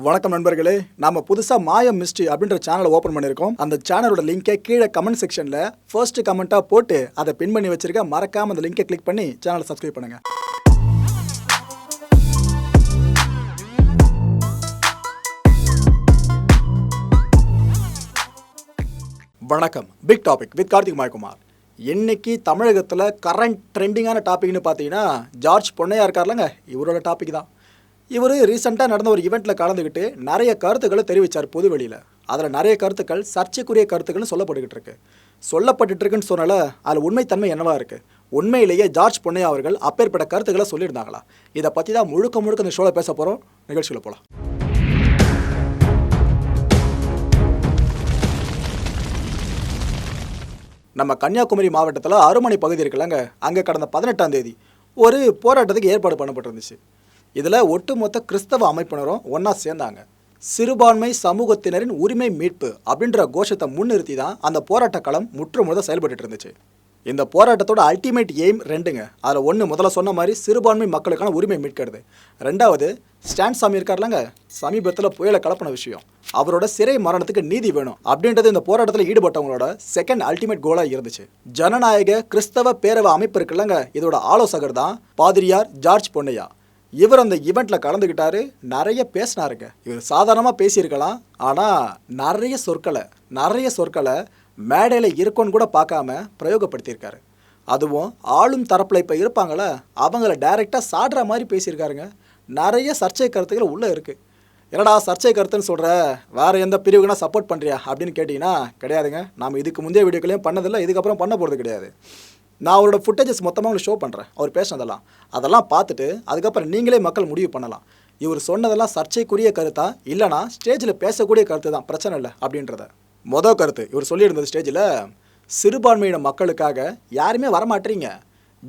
வணக்கம் நண்பர்களே நம்ம புதுசா மாயம் மிஸ்ட்ரி அப்படின்ற சேனலை ஓபன் பண்ணியிருக்கோம். அந்த சேனலோட லிங்கை கீழே கமெண்ட் செக்ஷன்ல ஃபர்ஸ்ட் கமெண்டா போட்டு அதை பின் பண்ணி வச்சிருக்க மறக்காம அந்த லிங்கை கிளிக் பண்ணி சேனலை சப்ஸ்கிரைப் பண்ணுங்க. வணக்கம். Big topic with Karthik Mayakumar. இன்னைக்கு தமிழகத்தில் கரண்ட் ட்ரெண்டிங்கான டாபிக்னு பார்த்தீங்கன்னா ஜார்ஜ் பொன்னையா இருக்கார்லங்க. இவரோட டாபிக் தான். இவர் ரீசெண்டாக நடந்த ஒரு ஈவெண்ட்டில் கலந்துக்கிட்டு நிறைய கருத்துக்களை தெரிவித்தார் பொதுவெளியில். அதில் நிறைய கருத்துக்கள் சர்ச்சைக்குரிய கருத்துக்கள்னு சொல்லப்பட்டுக்கிட்டு இருக்கு. சொல்லப்பட்டு இருக்குன்னு சொன்னால அதில் உண்மைத்தன்மை என்னவா இருக்குது உண்மையிலேயே ஜார்ஜ் பொன்னையா அவர்கள் அப்பேற்பட்ட கருத்துக்களை சொல்லியிருந்தாங்களா? இதை பற்றி தான் முழுக்க முழுக்க இந்த ஷோவில் பேச போகிறோம் நிகழ்ச்சியில் போகலாம் நம்ம கன்னியாகுமரி மாவட்டத்தில் அருமனை பகுதி இருக்குல்லங்க. அங்கே கடந்த பதினெட்டாம் தேதி ஒரு போராட்டத்துக்கு ஏற்பாடு பண்ணப்பட்டிருந்துச்சு. இதில் ஒட்டுமொத்த கிறிஸ்தவ அமைப்பினரும் ஒன்றா சேர்ந்தாங்க. சிறுபான்மை சமூகத்தினரின் உரிமை மீட்பு அப்படின்ற கோஷத்தை முன்னிறுத்தி தான் அந்த போராட்ட களம் முற்றுமுழுத செயல்பட்டு இருந்துச்சு. இந்த போராட்டத்தோட அல்டிமேட் எய்ம் ரெண்டுங்க. அதில் ஒன்று முதல்ல சொன்ன மாதிரி சிறுபான்மை மக்களுக்கான உரிமை மீட்கிறது. ரெண்டாவது ஸ்டான் சாமி இருக்கார்லங்க சமீபத்தில் புயலை கலப்பின விஷயம். அவரோட சிறை மரணத்துக்கு நீதி வேணும் அப்படின்றது இந்த போராட்டத்தில் ஈடுபட்டவங்களோட செகண்ட் அல்டிமேட் கோலாக இருந்துச்சு. ஜனநாயக கிறிஸ்தவ பேரவை அமைப்பு இருக்குல்லங்க இதோட ஆலோசகர் தான் பாதிரியார் ஜார்ஜ் பொன்னையா. இவர் அந்த ஈவெண்ட்டில் கலந்துக்கிட்டாரு நிறைய பேசினாருங்க. இவர் சாதாரணமாக பேசியிருக்கலாம். ஆனால் நிறைய சொற்களை நிறைய சொற்களை மேடையில் இருக்கோன்னு கூட பார்க்காம பிரயோகப்படுத்தியிருக்காரு. அதுவும் ஆளும் தரப்பில் இப்போ இருப்பாங்கள அவங்கள டைரெக்டாக சாடுற மாதிரி பேசியிருக்காருங்க. நிறைய சர்ச்சை கருத்துக்கள் உள்ளே இருக்குது என்னடா சர்ச்சை கருத்துன்னு சொல்கிற வேற எந்த பிரிவுக்குனா சப்போர்ட் பண்ணுறியா அப்படின்னு கேட்டிங்கன்னா கிடையாதுங்க. நாம் இதுக்கு முந்தைய வீடியோக்களையும் பண்ணதில்லை இதுக்கப்புறம் பண்ண போகிறது கிடையாது. நான் அவரோட ஃபுட்டேஜஸ் மொத்தமாக உங்களுக்கு ஷோ பண்ணுறேன் அவர் பேசினதெல்லாம். அதெல்லாம் பார்த்துட்டு அதுக்கப்புறம் நீங்களே மக்கள் முடிவு பண்ணலாம். இவர் சொன்னதெல்லாம் சர்ச்சைக்குரிய கருத்தா? இல்லைனா ஸ்டேஜில் பேசக்கூடிய கருத்து தான். பிரச்சனை இல்லை அப்படின்றத. மொதல் கருத்து. இவர் சொல்லியிருந்தது ஸ்டேஜில் சிறுபான்மையின மக்களுக்காக யாருமே வரமாட்டீங்க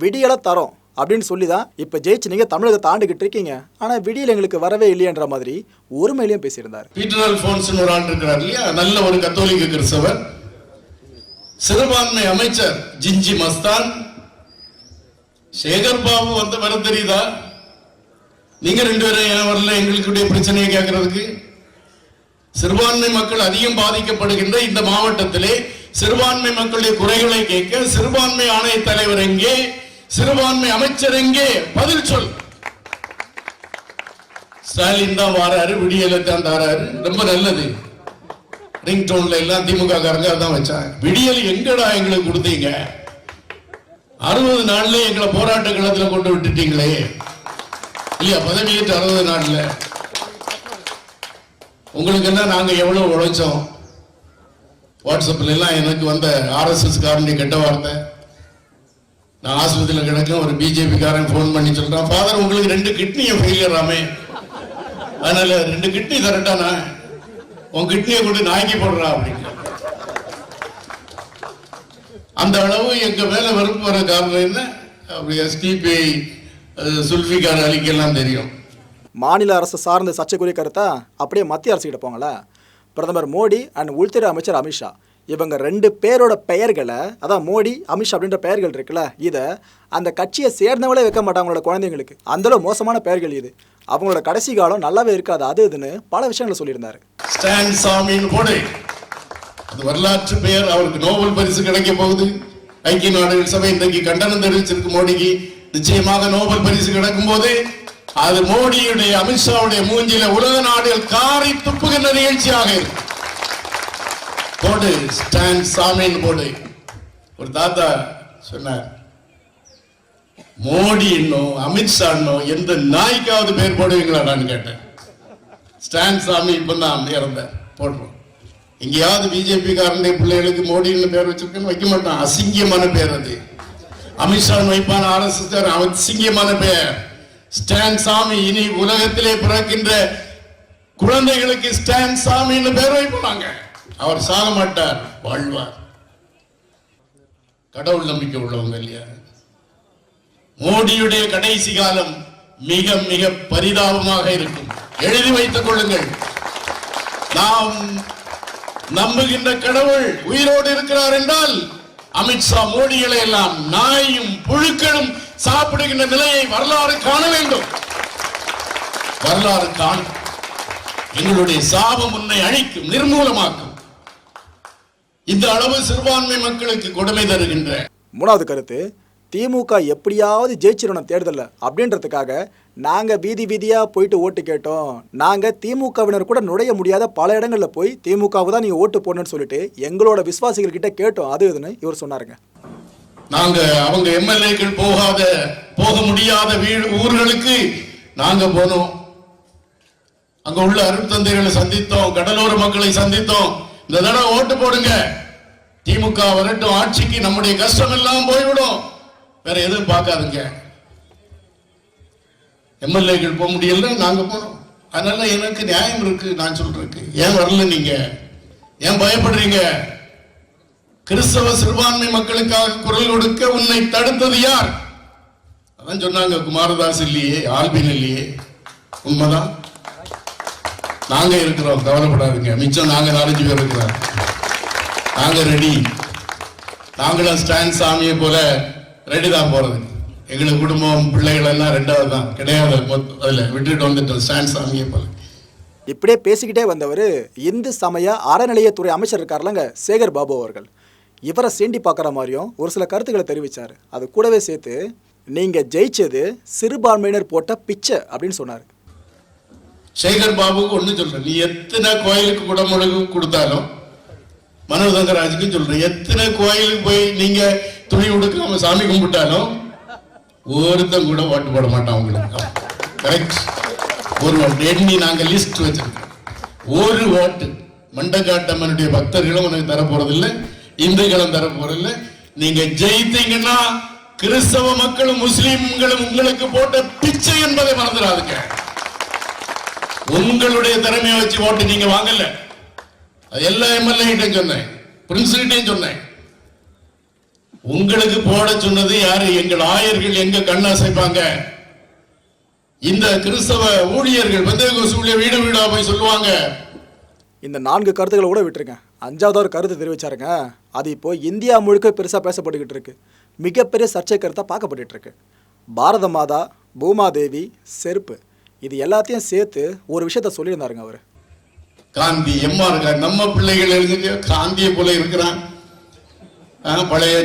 விடியலை தரோம் அப்படின்னு சொல்லி தான் இப்போ ஜெயிச்சு நீங்கள் தமிழகத்தை ஆண்டுகிட்டு இருக்கீங்க. ஆனால் விடியில் எங்களுக்கு வரவே இல்லையன்ற மாதிரி ஒருமையிலையும் பேசியிருந்தார். பீட்டர் அல்போன்ஸ் ஒரு ஆள் இருக்கிறார் இல்லையா? நல்ல ஒரு கத்தோலிக்க கிறிஸ்தவர். சிறுபான்மை அமைச்சர் ஜிஞ்சி மஸ்தான் சேகர் பாபு வந்து வர தெரியுதா? நீங்க ரெண்டு பேரும் என வரல? எங்களுக்குடைய பிரச்சனையை கேட்கறதுக்கு. சிறுபான்மை மக்கள் அதிகம் பாதிக்கப்படுகின்ற இந்த மாவட்டத்திலே சிறுபான்மை மக்களுடைய குறைகளை கேட்க சிறுபான்மை ஆணைய தலைவர் எங்கே? சிறுபான்மை அமைச்சர் எங்கே? பதில் சொல். ஸ்டாலின் தான் வாராரு விடியலை தான் தாராரு. ரொம்ப நல்லது. ரிங் டோன்ல எல்லாம் திமுக காரங்க அதான் வச்சாங்க. விடியல் எங்கடா எங்களுக்கு கொடுத்தீங்க? அறுபது நாள்ல எங்களை போராட்ட களத்துல கொண்டு விட்டுட்டீங்களே. இல்லையா? பதவியேற்று அறுபது நாள்ல. உங்களுக்கு என்ன நாங்க எவ்வளவு உழைச்சோம்? வாட்ஸ்அப்ல எல்லாம் எனக்கு வந்த ஆர்எஸ்எஸ் காரனுடைய கெட்ட வார்த்தை. நான் ஆஸ்பத்திரியில் கிடக்கும் ஒரு பிஜேபி காரன் ஃபோன் பண்ணி சொல்றான் ஃபாதர் உங்களுக்கு ரெண்டு கிட்னியை ஃபெயிலியர் ஆமே அதனால ரெண்டு கிட்னி தரட்டானா? உன் கொண்டு நாய்க்கு போடுறா அப்படின்னு. அந்த அளவு எங்க மேல வெறுப்பு வர காரணம் என்ன? அப்படி எஸ்டிபி சுல்ஃபிகார் அலிக்கெல்லாம் தெரியும். மாநில அரசு சார்ந்த சர்ச்சைக்குரிய கருத்தா? அப்படியே மத்திய அரசு கிட்ட போங்களேன். பிரதமர் மோடி அண்ட் உள்துறை அமைச்சர் அமித்ஷா. இவங்க ரெண்டு பேரோட பெயர்களை அதான் மோடி அமித்ஷா அப்படின்ற பெயர்கள் இருக்குல்ல இதை அந்த கட்சியை சேர்ந்தவங்களே வைக்க மாட்டாங்க அவங்களோட குழந்தைங்களுக்கு. அந்தளவு மோசமான பெயர்கள் இது. அவங்களோட கடைசி காலம் நல்லாவே இருக்காது. அது இதுன்னு பல விஷயங்களை சொல்லியிருந்தாரு. ஸ்டான் சாமின்னு போடு அது வரலாற்று பெயர். அவருக்கு நோபல் பரிசு கிடைக்க போகுது ஐக்கிய நாடுகள் சபை இன்றைக்கு கண்டனம் தெரிவிச்சிருக்கு மோடிக்கு. நிச்சயமாக நோபல் பரிசு கிடைக்கும் போது அது மோடியுடைய அமித்ஷாவுடைய மூஞ்சில உலக நாடுகள் காரி துப்புகின்ற நிகழ்ச்சியாக இருக்கும் போடு ஸ்டாண்ட் சாமின்னு போடு. ஒரு தாத்தா சொன்னார் மோடி இன்னும் அமித்ஷா இன்னும் எந்த நாய்க்காவது பேர் போடுவீங்களாடான்னு கேட்டேன். ஸ்டாண்ட் சாமி இப்போ தான் இறந்தேன் போடுறோம். எங்கேயாவது பிஜேபி காரனுடைய பிள்ளைகளுக்கு மோடின்னு பேர் வச்சிருக்கேன்னு வைக்க மாட்டான். அசிங்கமான பேர் அது. அமித்ஷா வைப்பான ஆர்எஸ்எஸ் அசிங்கமான பேர். ஸ்டான் சாமி இனி உலகத்திலே பிறக்கின்ற குழந்தைகளுக்கு ஸ்டான் சாமின்னு பேர் வைப்பாங்க. அவர் சாக மாட்டார் வாழ்வார். கடவுள் நம்பிக்கை உள்ளவங்க இல்லையா? மோடியுடைய கடைசி காலம் மிக மிக பரிதாபமாக இருக்கும். எழுதி வைத்துக் கொள்ளுங்கள். நாம் நம்புகின்ற கடவுள் உயிரோடு இருக்கிறார் என்றால் அமித்ஷா மோடிகளை எல்லாம் நாயும் புழுக்களும் சாப்பிடுகின்ற நிலையை வரலாறு காண வேண்டும். வரலாறு காணும். எங்களுடைய சாபம் உன்னை அழிக்கும் நிர்மூலமாக்கும். இந்த அளவு சிறுபான்மை மக்களுக்கு கொடுமை தருகின்ற மூணாவது கருத்து திமுக எப்படியாவது ஜெயிச்சிடணும் தேர்தலில் அப்படின்றதுக்காக நாங்கள் வீதி வீதியாக போயிட்டு ஓட்டு கேட்டோம். நாங்கள் திமுகவினர் கூட நுழைய முடியாத பல இடங்களில் போய் திமுகவை தான் நீங்கள் ஓட்டு போடணும்னு சொல்லிட்டு எங்களோட விசுவாசிகள் கிட்ட கேட்டோம். அது இதுன்னு இவர் சொன்னாருங்க. நாங்க அவங்க எம்எல்ஏக்கள் போகாத போக முடியாத வீடு ஊர்களுக்கு நாங்க போனோம். அங்க உள்ள அருட்தந்தைகளை சந்தித்தோம் கடலோர மக்களை சந்தித்தோம். இந்த தடவை ஓட்டு போடுங்க. திமுக வரட்டும் ஆட்சிக்கு நம்முடைய கஷ்டம் எல்லாம் போய்விடும். வேற எதுவும் பார்க்காதுங்க. எம்எல்ஏக்கள் போக முடியல நாங்க போனோம் அதனால எனக்கு நியாயம் இருக்கு நான் சொல்றேன் ஏன் வரல நீங்க? ஏன் பயப்படுறீங்க? கிறிஸ்தவ சிறுபான்மை மக்களுக்காக குரல் கொடுக்க உன்னை தடுத்தது யார்? அதான் சொன்னாங்க குமாரதாஸ் இல்லையே ஆல்பின் இல்லையே. உண்மைதான். நாங்க இருக்கிறோம் கவலைப்படாதீங்க. மிச்சம் நாங்க நாலஞ்சு பேர் இருக்கிறோம். நாங்க ரெடி நாங்களும் ஸ்டான் சாமியை போல ரெடி தான் போறது. எங்களுக்கு குடும்பம் பிள்ளைகள் எல்லாம் ரெண்டாவது தான். கிடையாது அதில் விட்டுட்டு வந்துட்டோம் ஸ்டான் சாமியை போல. இப்படியே பேசிக்கிட்டே வந்தவர் இந்து சமய அறநிலையத்துறை அமைச்சர் இருக்கார்லங்க சேகர் பாபு அவர்கள். இவரை சீண்டி பார்க்குற மாதிரியும் ஒரு சில கருத்துக்களை தெரிவித்தார் அது கூடவே சேர்த்து நீங்கள் ஜெயிச்சது சிறுபான்மையினர் போட்ட பிச்சை அப்படின்னு சொன்னார். சேகர் பாபுக்கு ஒன்று சொல்கிறேன் நீ எத்தனை கோயிலுக்கு குடமுழுகு கொடுத்தாலும் மனோதங்கராஜுக்கும் சொல்கிறேன் எத்தனை கோயிலுக்கு போய் நீங்கள் துணி உடுக்காம சாமி கும்பிட்டாலும் ஒருத்தன் கூட ஓட்டு போட மாட்டான் உங்களுக்கு. கரெக்ட் ஒரு ஓட்டு. எண்ணி நாங்கள் லிஸ்ட் வச்சிருக்கோம். ஒரு ஓட்டு. மண்டக்காட்டம்மனுடைய பக்தர்களும் உனக்கு தர போறதில்லை. இந்துக்களும் தர போறதில்லை. நீங்க ஜெயித்தீங்கன்னா கிறிஸ்தவ மக்களும் முஸ்லீம்களும் உங்களுக்கு போட்ட பிச்சை என்பதை மறந்துடாதுங்க. உங்களுடைய திறமையை வச்சு ஓட்டு நீங்க வாங்கல. எல்லா எம்எல்ஏ கிட்டையும் சொன்னேன். பிரின்ஸ் கிட்டையும் சொன்னேன். உங்களுக்கு போட சொன்னது யாரு? எங்கள் ஆயர்கள் எங்க கண் அசைப்பாங்க இந்த கிறிஸ்தவ ஊழியர்கள் பெந்தேகோஸ் வீடு வீடா போய் சொல்லுவாங்க. இந்த நான்கு கருத்துக்களை கூட விட்டுருங்க. அஞ்சாவது ஒரு கருத்து தெரிவிச்சாருங்க. அது இப்போ இந்தியா முழுக்க பெருசாக பேசப்பட்டுக்கிட்டு இருக்கு. மிகப்பெரிய சர்ச்சை கருத்தாக பார்க்கப்பட்டுட்டு இருக்கு. பாரத மாதா பூமாதேவி செருப்பு. இது எல்லாத்தையும் சேர்த்து ஒரு விஷயத்த சொல்லியிருந்தாருங்க அவர். காந்தி எம்மா இருக்கார் நம்ம பிள்ளைகள் எழுதி காந்தியை போல இருக்கிறான். பழைய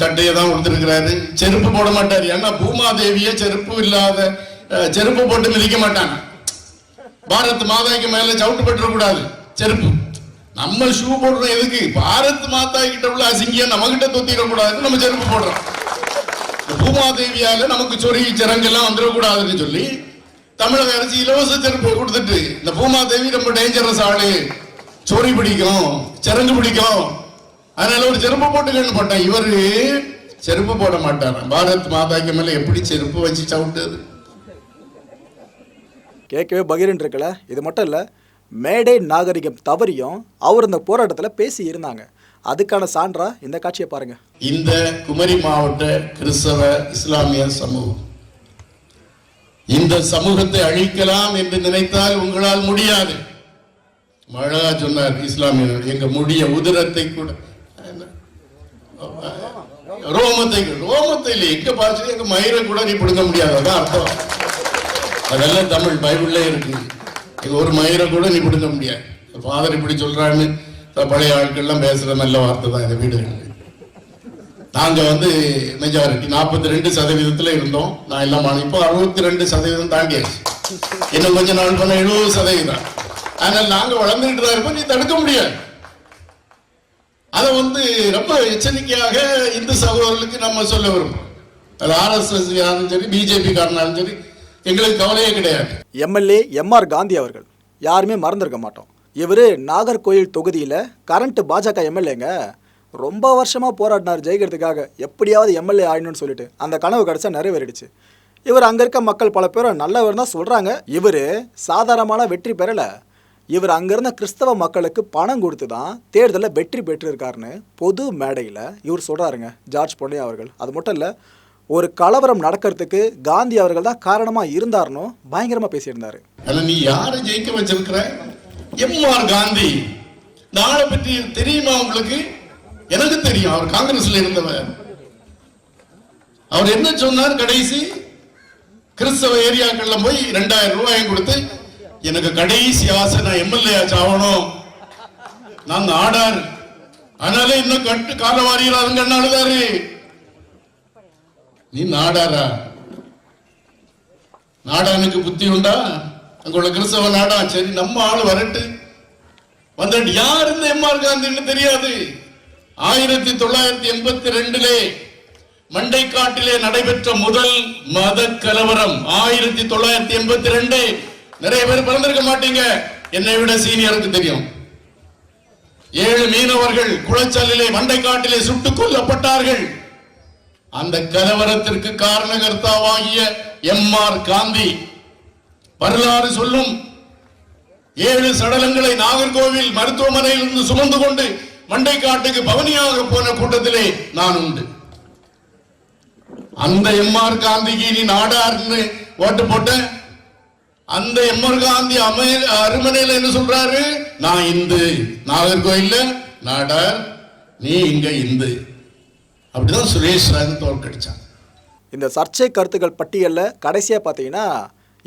சட்டையை தான் கொடுத்துருக்கிறாரு செருப்பு போட மாட்டார். ஏன்னா பூமாதேவியே செருப்பு இல்லாத செருப்பு போட்டு மிதிக்க மாட்டாங்க. பாரத் மாதாக்கு மேல சவுட்டு பட்டுற கூடாது. செருப்பு. நம்ம ஷூ போடுறோம் எதுக்கு? பாரத் மாதா கிட்ட உள்ள அசிங்கியம் நம்ம கிட்ட தொத்திட நம்ம செருப்பு போடுறோம். பூமாதேவியால நமக்கு சொறி சிறங்கெல்லாம் வந்துடக்கூடாதுன்னு சொல்லி தமிழக அரசு இலவச செருப்பை கொடுத்துட்டு இந்த பூமாதேவி ரொம்ப டேஞ்சரஸ் ஆளு. சொறி பிடிக்கும் சிறங்கு பிடிக்கும். அதனால ஒரு செருப்பு போட்டுக்கன்னு போட்டேன். இவரு செருப்பு போட மாட்டார்? பாரத் மாதாக்கு மேல எப்படி செருப்பு வச்சு சவுட்டுது கேட்கவே பகிரன் இருக்கல. இது மட்டும் இல்லை மேடை நாகரிகம் தவறியும் அவர் இந்த போராட்டத்தில் பேசி இருந்தாங்க அதுக்கான சான்றா இந்த காட்சியை பாருங்க. இந்த குமரி மாவட்ட கிறிஸ்தவ இஸ்லாமிய சமூகம். இந்த சமூகத்தை அழிக்கலாம் என்று நினைத்தால் உங்களால் முடியாது. அழகா சொன்னார் இஸ்லாமியர்கள் எங்க முடிய உதிரத்தை கூட. ரோமத்தை ரோமத்தை இல்லை எங்க பார்த்து எங்க மயிரை கூட நீ பிடுங்க முடியாது அர்த்தம். அதெல்லாம் தமிழ் பைபிள்ல இருக்கு. இது ஒரு மயிரை கூட நீ பிடுங்க முடியாது. ஃபாதர் இப்படி சொல்றான்னு பழைய ஆட்கள்லாம் பேசுற நல்ல வார்த்தை தான் இந்த வீடு நாங்கள் வந்து மெஜாரிட்டி நாற்பத்தி ரெண்டு சதவீதத்துல இருந்தோம். நான் எல்லாம் இப்போ அறுபத்தி ரெண்டு சதவீதம் தாண்டியாச்சு. இன்னும் கொஞ்சம் நாள் பண்ண எழுபது சதவீதம். ஆனால் நாங்கள் வளர்ந்துட்டு தான் இருப்போம் நீ தடுக்க முடியாது. அதை வந்து ரொம்ப எச்சரிக்கையாக இந்து சகோதரர்களுக்கு நம்ம சொல்ல விரும்புறோம். அது ஆர்எஸ்எஸ் சரி பிஜேபி காரனாலும் சரி எங்களுக்கு கவலையே கிடையாது. எம்எல்ஏ எம்ஆர் காந்தி அவர்கள் யாருமே மறந்துருக்க மாட்டோம். இவர் நாகர்கோயில் தொகுதியில் கரண்ட் பாஜக எம்எல்ஏங்க. ரொம்ப வருஷமாக போராடினார் ஜெயிக்கிறதுக்காக எப்படியாவது எம்எல்ஏ ஆயிடணும்னு சொல்லிட்டு. அந்த கனவு கிடச்சா நிறைவேறிடுச்சு. இவர் அங்கே இருக்க மக்கள் பல பேரும் நல்லவர் தான் சொல்கிறாங்க இவர் சாதாரணமான வெற்றி பெறலை. இவர் அங்கேருந்த கிறிஸ்தவ மக்களுக்கு பணம் கொடுத்து தான் தேர்தலில் வெற்றி பெற்றிருக்காருன்னு பொது மேடையில் இவர் சொல்கிறாருங்க ஜார்ஜ் பொன்னையா அவர்கள். அது மட்டும் இல்லை ஒரு கலவரம் நடக்கிறதுக்கு காந்தி அவர்கள் தான் காரணமாக இருந்தாருன்னு பயங்கரமாக பேசியிருந்தாரு. நீ யாரை ஜெயிக்க வச்சிருக்கிற? M R Gandhi. நாளை பற்றி தெரியுமா உங்களுக்கு? எனக்கு தெரியும் அவர் காங்கிரஸ்ல இருந்தவர். அவர் என்ன சொன்னார் கடைசி? கிறிஸ்தவ ஏரியாக்கள்ல போய் ரெண்டாயிரம் ரூபாய் கொடுத்து எனக்கு கடைசி ஆசை நான் எம்எல்ஏ ஆகணும். நான் ஆடார். அதனால இன்னும் கட்டு கால வாரியில் அதுங்க அழுதாரு? நீ நாடாரா நாடானுக்கு புத்தி உண்டா? அங்க உள்ள கிறிஸ்தவ நாடா? சரி நம்ம ஆள் வரட்டு. வந்துட்டு யார் இந்த எம்ஆர் காந்தின்னு தெரியாது. ஆயிரத்தி தொள்ளாயிரத்தி எண்பத்தி ரெண்டிலே மண்டைக்காட்டிலே நடைபெற்ற முதல் மத கலவரம் ஆயிரத்தி தொள்ளாயிரத்தி எண்பத்தி ரெண்டு. நிறைய பேர் பிறந்திருக்க மாட்டீங்க. என்னை விட சீனியருக்கு தெரியும். ஏழு மீனவர்கள் குளச்சலிலே மண்டைக்காட்டிலே சுட்டுக் கொல்லப்பட்டார்கள். அந்த கலவரத்திற்கு காரணகர்த்தாவாகிய எம் ஆர் காந்தி வரலாறு சொல்லும். ஏழு சடலங்களை நாகர்கோவில் மருத்துவமனையில் இருந்து சுமந்து கொண்டு மண்டைக்காட்டுக்கு பவனியாக போன கூட்டத்திலே நான் உண்டு. அந்த எம் ஆர் காந்திக்கு நீ நாடார்னு ஓட்டு போட்ட அந்த எம் ஆர் காந்தி அமை அருமனையில் என்ன சொல்றாரு? நான் இந்து. நாகர்கோயில்ல நாடார் நீ இங்க இந்து. அப்படிதான் சுரேஷ் ராஜன் தோற்கடிச்சான். இந்த சர்ச்சை கருத்துக்கள் பட்டியலில் கடைசியாக பார்த்தீங்கன்னா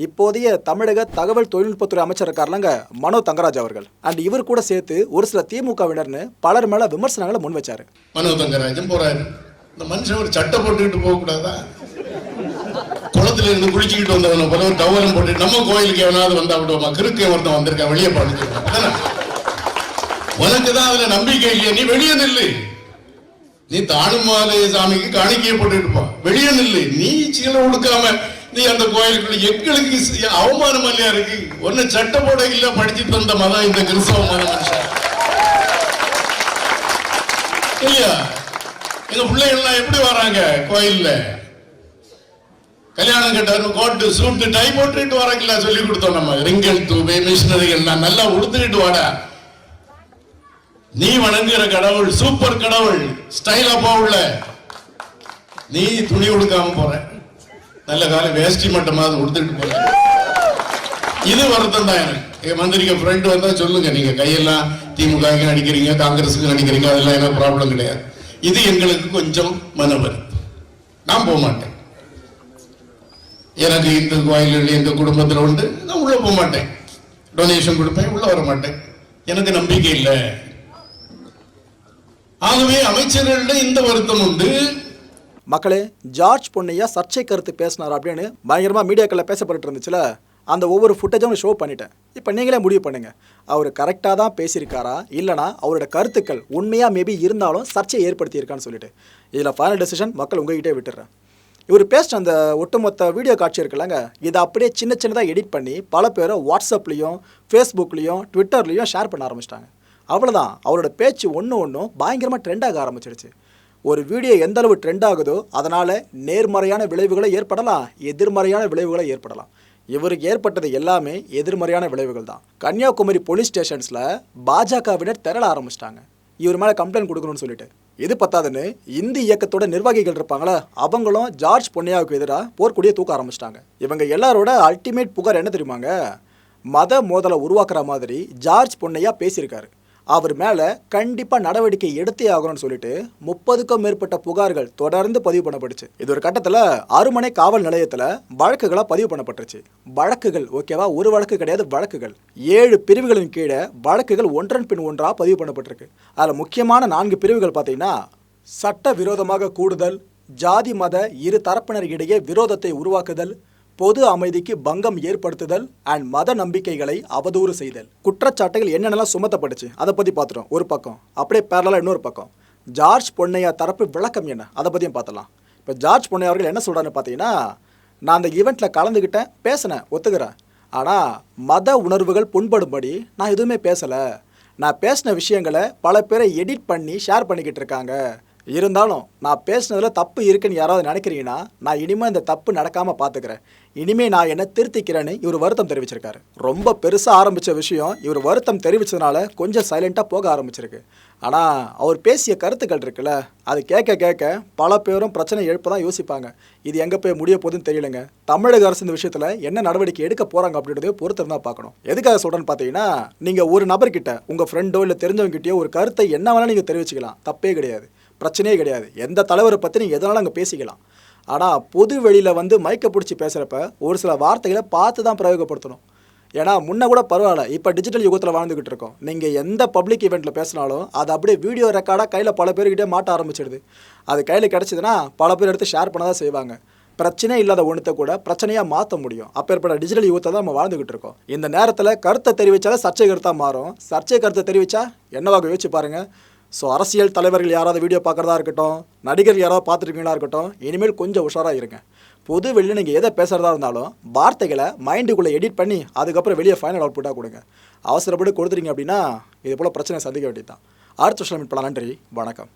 இப்போதைய தமிழக தகவல் தொழில்நுட்பத்துறை அமைச்சர் இருக்காருலங்க மனோ தங்கராஜ் அவர்கள். அண்ட் இவர் கூட சேர்த்து ஒரு சில திமுகவினர்னு பலர் மேல விமர்சனங்களை முன் வச்சாரு. மனோ தங்கராஜன் போறாரு. இந்த மனுஷன் ஒரு சட்டை போட்டுக்கிட்டு போக கூடாதா குளத்துல இருந்து குளிச்சுக்கிட்டு வந்தவன போல ஒரு டவரம் போட்டு நம்ம கோயிலுக்கு எவனாவது வந்தா விடுவோமா? கிறுக்கு ஒருத்தன் வந்திருக்கான் வெளியே பாடுச்சு உனக்கு தான் அதுல நம்பிக்கை இல்லையா? நீ வெளியே நில்லு. நீ தானுமாலை சாமிக்கு காணிக்கையை போட்டுட்டு போ. வெளியே நில்லு. நீ சீலை உடுக்காம நீ அந்த கோயிலுக்குள்ள எங்களுக்கு அவமானம் இல்லையா இருக்கு? ஒன்னு சட்ட போட இல்ல படிச்சுட்டு வந்த மதம் இந்த கிறிஸ்தவ மதம் இல்லையா? எங்க பிள்ளைகள்லாம் எப்படி வராங்க கோயில்ல? கல்யாணம் கட்டவர் கோட்டு சூட்டு டை போட்டுட்டு வராங்களா சொல்லி கொடுத்தோம் நம்ம. ரிங்கல் தூபே மிஷினரிகள் நல்லா உடுத்துக்கிட்டு வாடா. நீ வணங்குகிற கடவுள் சூப்பர் கடவுள் ஸ்டைலா போகல. நீ துணி உடுக்காம போற. நல்ல காலம் வேஷ்டி மட்டமாவது உடுத்துட்டு போற இது வருத்தம் தான் எனக்கு. என் மந்திரிக்க ஃப்ரெண்ட் வந்தா சொல்லுங்க. நீங்க கையெல்லாம் திமுக நடிக்கிறீங்க காங்கிரஸுக்கு நடிக்கிறீங்க அதெல்லாம் எனக்கு ப்ராப்ளம் கிடையாது. இது எங்களுக்கு கொஞ்சம் மன வருத்தம். நான் போக மாட்டேன். எனக்கு இந்த கோயில்கள் எங்க குடும்பத்துல உண்டு நான் உள்ள போக மாட்டேன். டொனேஷன் கொடுப்பேன் உள்ள வர மாட்டேன். எனக்கு நம்பிக்கை இல்லை. ஆகவே அமைச்சர்களிடம் இந்த வருத்தம் உண்டு. மக்களே ஜார்ஜ் பொன்னையா சர்ச்சை கருத்து பேசினார் அப்படின்னு பயங்கரமாக மீடியாக்களில் பேசப்பட்டு இருந்துச்சுல அந்த ஒவ்வொரு ஃபுட்டேஜும் ஷோ பண்ணிட்டேன். இப்போ நீங்களே முடிவு பண்ணுங்கள் அவர் கரெக்டாக தான் பேசியிருக்காரா? இல்லைனா அவரோட கருத்துக்கள் உண்மையாக மேபி இருந்தாலும் சர்ச்சையை ஏற்படுத்தியிருக்கான்னு சொல்லிட்டு. இதில் ஃபைனல் டெசிஷன் மக்கள் உங்ககிட்டே விட்டுறேன் இவர் பேசின அந்த ஒட்டுமொத்த வீடியோ காட்சி இருக்குல்லங்க இதை அப்படியே சின்ன சின்னதாக எடிட் பண்ணி பல பேரை வாட்ஸ்அப்லேயும் ஃபேஸ்புக்லேயும் ட்விட்டர்லேயும் ஷேர் பண்ண ஆரம்பிச்சிட்டாங்க. அவ்வளோதான் அவரோட பேச்சு ஒன்று ஒன்றும் பயங்கரமாக ட்ரெண்ட் ஆக ஆரம்பிச்சிடுச்சு. ஒரு வீடியோ எந்த அளவு ட்ரெண்ட் ஆகுதோ அதனால் நேர்மறையான விளைவுகளை ஏற்படலாம் எதிர்மறையான விளைவுகளை ஏற்படலாம். இவருக்கு ஏற்பட்டது எல்லாமே எதிர்மறையான விளைவுகள் தான். கன்னியாகுமரி போலீஸ் ஸ்டேஷன்ஸில் பாஜகவினர் திரள ஆரம்பிச்சிட்டாங்க. இவர் மேலே கம்ப்ளைண்ட் கொடுக்கணும்னு சொல்லிட்டு. இது பத்தாதுன்னு இந்தி இயக்கத்தோட நிர்வாகிகள் இருப்பாங்களா அவங்களும் ஜார்ஜ் பொன்னையாவுக்கு எதிராக போர்க்கொடியை தூக்க ஆரம்பிச்சிட்டாங்க. இவங்க எல்லாரோட அல்டிமேட் புகார் என்ன தெரியுமாங்க? மத மோதலை உருவாக்குற மாதிரி ஜார்ஜ் பொன்னையா பேசியிருக்காரு. அவர் மேலே கண்டிப்பாக நடவடிக்கை எடுத்தே ஆகணும்னு சொல்லிட்டு முப்பதுக்கும் மேற்பட்ட புகார்கள் தொடர்ந்து பதிவு பண்ணப்பட்டுச்சு. இது ஒரு கட்டத்தில் அருமனை காவல் நிலையத்தில் வழக்குகளாக பதிவு பண்ணப்பட்டுருச்சு. வழக்குகள் ஓகேவா? ஒரு வழக்கு கிடையாது வழக்குகள். ஏழு பிரிவுகளின் கீழே வழக்குகள் ஒன்றன் பின் ஒன்றாக பதிவு பண்ணப்பட்டிருக்கு. அதில் முக்கியமான நான்கு பிரிவுகள் பார்த்தீங்கன்னா சட்ட விரோதமாக கூடுதல் ஜாதி மத இரு தரப்பினர் இடையே விரோதத்தை உருவாக்குதல் பொது அமைதிக்கு பங்கம் ஏற்படுத்துதல் அண்ட் மத நம்பிக்கைகளை அவதூறு செய்தல். குற்றச்சாட்டுகள் என்னென்னலாம் சுமத்தப்பட்டுச்சு? அதை பற்றி பார்த்துட்டோம். ஒரு பக்கம். அப்படியே பேரலாக இன்னொரு பக்கம். ஜார்ஜ் பொன்னையா தரப்பு விளக்கம் என்ன? அதை பற்றியும் பார்த்தலாம் இப்போ ஜார்ஜ் பொன்னையா அவர்கள் என்ன சொல்கிறான்னு பார்த்தீங்கன்னா நான் அந்த ஈவெண்ட்டில் கலந்துக்கிட்டேன் பேசினேன் ஒத்துக்கிறேன். ஆனால் மத உணர்வுகள் புண்படும்படி நான் எதுவுமே பேசலை. நான் பேசின விஷயங்களை பல பேரை எடிட் பண்ணி ஷேர் பண்ணிக்கிட்டு இருக்காங்க. இருந்தாலும் நான் பேசுனதில் தப்பு இருக்குன்னு யாராவது நினைக்கிறீங்கன்னா நான் இனிமேல் இந்த தப்பு நடக்காமல் பார்த்துக்கிறேன் இனிமேல் நான் என்ன திருத்திக்கிறேன்னு இவர் வருத்தம் தெரிவிச்சிருக்காரு. ரொம்ப பெருசாக ஆரம்பித்த விஷயம் இவர் வருத்தம் தெரிவித்ததுனால கொஞ்சம் சைலண்ட்டாக போக ஆரம்பிச்சிருக்கு. ஆனால் அவர் பேசிய கருத்துக்கள் இருக்குல்ல அது கேட்க கேட்க பல பேரும் பிரச்சனை எழுப்ப தான் யோசிப்பாங்க. இது எங்கே போய் முடிய போகுதுன்னு தெரியலங்க. தமிழக அரசு இந்த விஷயத்தில் என்ன நடவடிக்கை எடுக்க போகிறாங்க அப்படின்றதே பொறுத்து தான் பார்க்கணும். எதுக்காக சொல்கிறேன்னு பார்த்தீங்கன்னா நீங்கள் ஒரு நபர்கிட்ட உங்கள் ஃப்ரெண்டோ இல்லை தெரிஞ்சவங்ககிட்டயோ ஒரு கருத்தை என்ன வேணால் நீங்கள் தெரிவிச்சுக்கலாம். தப்பே கிடையாது. பிரச்சனையே கிடையாது. எந்த தலைவரை பற்றி நீங்கள் எதனாலும் அங்கே பேசிக்கலாம். ஆனால் பொது வெளியில் வந்து மைக்கை பிடிச்சி பேசுகிறப்ப ஒரு சில வார்த்தைகளை பார்த்து தான் பிரயோகப்படுத்தணும். ஏன்னா முன்ன கூட பரவாயில்ல. இப்போ டிஜிட்டல் யுகத்தில் வாழ்ந்துகிட்டு இருக்கோம். நீங்கள் எந்த பப்ளிக் ஈவெண்ட்டில் பேசினாலும் அது அப்படியே வீடியோ ரெக்கார்டாக கையில் பல பேர்கிட்டே மாட்ட ஆரம்பிச்சிடுது. அது கையில் கிடச்சிதுன்னா பல பேர் எடுத்து ஷேர் பண்ண தான் செய்வாங்க. பிரச்சனை இல்லாத ஒன்றத்தை கூட பிரச்சனையாக மாற்ற முடியும். அப்பேற்பட்ட டிஜிட்டல் யுகத்தை தான் நம்ம வாழ்ந்துகிட்டு இருக்கோம். இந்த நேரத்தில் கருத்தை தெரிவித்தாலே சர்ச்சை கருத்தாக மாறும். சர்ச்சை கருத்தை தெரிவித்தா என்னவாக யோசிச்சு பாருங்கள் ஸோ அரசியல் தலைவர்கள் யாராவது வீடியோ பார்க்குறதா இருக்கட்டும் நடிகர் யாராவது பார்த்துருக்கீங்களா இருக்கட்டும் இனிமேல் கொஞ்சம் உஷாராக இருங்க. பொது வெளியில் நீங்கள் எதை பேசுகிறதா இருந்தாலும் வார்த்தைகளை மைண்டுக்குள்ளே எடிட் பண்ணி அதுக்கப்புறம் வெளியே ஃபைனல் அவுட்புட்டாக கொடுங்க. அவசரப்பட்டு கொடுத்துட்டீங்க அப்படின்னா இது போல் பிரச்சனை சந்திக்க வேண்டியது தான் அடுத்த வருஷம் மீட் பண்ணலாம் நன்றி வணக்கம்.